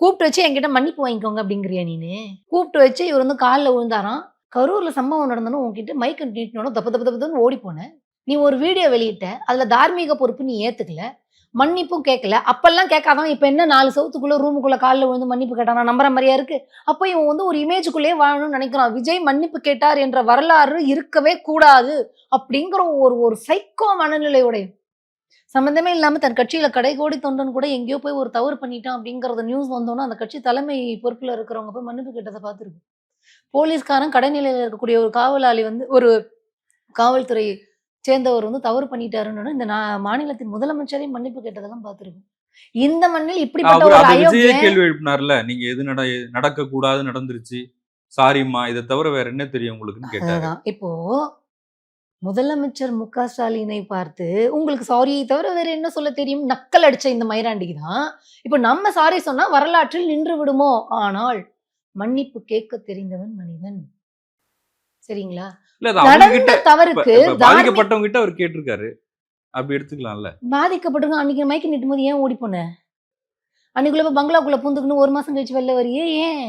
கூப்பிட்டு வச்சு என்கிட்ட மன்னிப்பு வாங்கிக்கோங்க அப்படிங்கிறியா நீனு? கூப்பிட்டு வச்சு இவர் வந்து காலில் விழுந்தாராம். கரூர்ல சம்பவம் நடந்தனும் உன்கிட்ட மைக் நீட்டினோம் தப்பு தப்பு தப்புன்னு ஓடி போனேன் நீ ஒரு வீடியோ வெளியிட்ட அதுல தார்மீக பொறுப்பு நீ ஏத்துக்கல மன்னிப்பும் கேட்கல அப்பெல்லாம் கேட்காதவன் இப்போ என்ன நாலு சவுத்துக்குள்ள ரூமுக்குள்ள காலில் விழுந்து மன்னிப்பு கேட்டான்? நம்புற மாதிரியா இருக்கு? அப்போ இவன் வந்து ஒரு இமேஜுக்குள்ளேயே வாழணும்னு நினைக்கிறான். விஜய் மன்னிப்பு கேட்டார் என்ற வரலாறு இருக்கவே கூடாது அப்படிங்கிற ஒரு ஒரு சைக்கோ மனநிலையுடைய சம்பந்தமே இல்லாம தன் கட்சியில கடைகோடி தொண்டன் கூட எங்கேயோ போய் ஒரு தவறு பண்ணிட்டான் அப்படிங்கறத நியூஸ் வந்தோன்னா அந்த கட்சி தலைமை பொறுப்புல இருக்கிறவங்க போய் மன்னிப்பு கேட்டதை பார்த்துருக்கு போலீஸ்காரன் கடைநிலையில இருக்கக்கூடிய ஒரு காவலாளி வந்து ஒரு காவல்துறை சேர்ந்தவர் வந்து தவறு பண்ணிட்டாருன்னு இந்த மாநிலத்தின் முதலமைச்சரே மன்னிப்பு கேட்டதெல்லாம் பார்த்துருக்கோம். இந்த மண்ணில் இப்படிப்பட்ட ஒரு அயோக்கியன் கேள்வி எழுப்பினார்ல நீங்க எது நட நடக்க கூடாது நடந்துருச்சு சாரிம்மா இதை தவிர வேற என்ன தெரியும் உங்களுக்குன்னு அதுதான் இப்போ முதலமைச்சர் மு க ஸ்டாலினை பார்த்து உங்களுக்கு சாரியை தவிர வேற என்ன சொல்ல தெரியும்? நக்கல் அடிச்ச இந்த மயிராண்டிக்கு தான். இப்போ நம்ம சாரி சொன்னா வரலாற்றில் நின்று விடுமோ? ஆனால் மன்னிப்பு கேட்க தெரிந்தவன் மனிதன். சரிங்களா? நடந்த தவறுக்கு பாதிக்கப்பட்டவங்க கிட்ட அவர் கேட்டிருக்காரு. அப்படி எடுத்துக்கலாம்ல. பாதிக்கப்பட்டிருக்கோம் அன்னைக்கு மைக்கு நிட்டும் போது ஏன் ஓடி போன? அன்னைக்குள்ள பங்களாக்குள்ள பூந்துக்கணும் ஒரு மாசம் கழிச்சு வெளில வரியே ஏன்?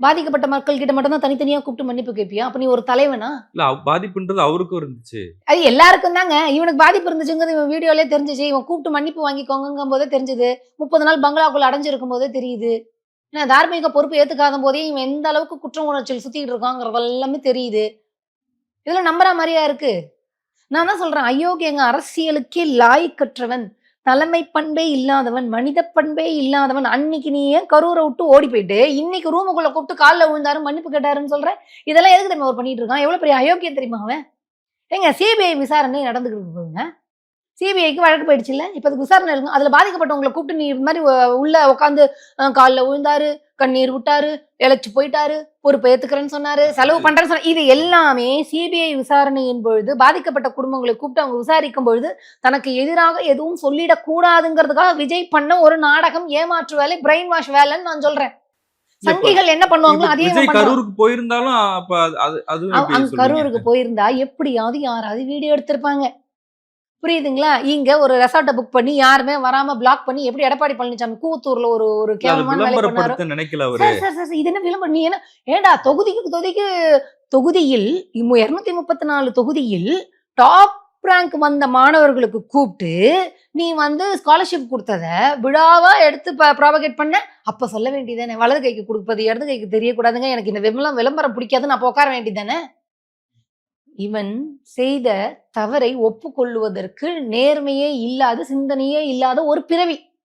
பாதிக்கப்பட்ட மக்கள் கிட்ட மட்டும் தான் தனித்தனியா கூப்பிட்டு மன்னிப்பு கேட்பியா அப்ப நீ ஒரு தலைவனா? இல்ல பாதிப்புன்றது அவருக்கும் இருந்துச்சு. அது எல்லாருக்கும் தாங்க. இவனுக்கு பாதிப்பு இருந்துச்சுங்கிறது இவன் வீடியோலயே தெரிஞ்சுச்சு. இவன் கூப்பிட்டு மன்னிப்பு வாங்கிக்கோங்கும் போதே தெரிஞ்சது. முப்பது நாள் பங்களாக்குள்ள அடைஞ்சிருக்கும் போதே தெரியுது. ஏன்னா தார்மீக பொறுப்பு ஏத்துக்காத போதே இவன் எந்த அளவுக்கு குற்ற உணர்ச்சியில் சுத்திட்டு இருக்காங்கிறது எல்லாமே தெரியுது. இதுல நம்புற மாதிரியா இருக்கு? நான் தான் சொல்றேன் அயோக்கியங்க அரசியலுக்கே லாய்க்கற்றவன் தலைமை பண்பே இல்லாதவன் மனித பண்பே இல்லாதவன் அன்னைக்கு நீ ஏன் கரூரை விட்டு ஓடி போயிட்டு இன்னைக்கு ரூமுக்குள்ள கூப்பிட்டு காலில் விழுந்தாரு மன்னிப்பு கேட்டாருன்னு சொல்ற? இதெல்லாம் எதுக்கு தெரியுமா அவர் பண்ணிட்டு இருக்கான்? எவ்வளவு பெரிய அயோக்கியம் தெரியுமா அவன்? ஏங்க சிபிஐ விசாரணை நடந்துக்கிட்டு இருக்குங்க சிபிஐக்கு வழக்கு போயிடுச்சு இல்ல இப்ப அதுக்கு விசாரணை இருக்கும் அதுல பாதிக்கப்பட்டவங்களை கூப்பிட்டு நீ இது மாதிரி உள்ள உட்காந்து காலில் விழுந்தாரு கண்ணீர் விட்டாரு இழைச்சு போயிட்டாரு பொறுப்பை ஏத்துக்கிறேன்னு சொன்னாரு செலவு பண்றேன்னு சொன்ன இது எல்லாமே சிபிஐ விசாரணையின் பொழுது பாதிக்கப்பட்ட குடும்பங்களை கூப்பிட்டு அவங்க விசாரிக்கும் பொழுது தனக்கு எதிராக எதுவும் சொல்லிடக் கூடாதுங்கிறதுக்காக விஜய் பண்ண ஒரு நாடகம் ஏமாற்று வேலை பிரெயின் வாஷ் வேலைன்னு நான் சொல்றேன் சங்கிகள் என்ன பண்ணுவாங்களோ அதே. கரூருக்கு போயிருந்தாலும்? கரூருக்கு போயிருந்தா எப்படியாவது யாராவது வீடியோ எடுத்திருப்பாங்க புரியுதுங்களா? இங்க ஒரு ரெசார்ட்டை புக் பண்ணி யாருமே வராம பிளாக் பண்ணி எப்படி எடப்பாடி பழனிசாமி கூவத்தூர்ல ஒரு ஒரு கேவலமான வேலை பண்ணாரோ? நினைக்கல அவரு. சார் சார் சார் சார், இது என்ன விளம்பரம்? நீ என்ன ஏடா தொகுதிக்கு தொகுதிக்கு தொகுதியில் இருநூத்தி முப்பத்தி நாலு தொகுதியில் டாப் ரேங்க் வந்த மாணவர்களுக்கு கூப்பிட்டு நீ வந்து ஸ்காலர்ஷிப் கொடுத்தத விழாவா எடுத்து ப்ராபகேட் பண்ண? அப்ப சொல்ல வேண்டியதானே வலது கைக்கு கொடுப்பது இடது கைக்கு தெரியக்கூடாதுங்க. எனக்கு இந்த விமலம் விளம்பரம் பிடிக்காதுன்னு அப்ப உட்கார வேண்டியதானே இவன் செய்த தவறை ஒப்புக்கொள்வதற்கு நேர்மையே இல்லாத சிந்தனையே இல்லாத ஒரு பிறவி.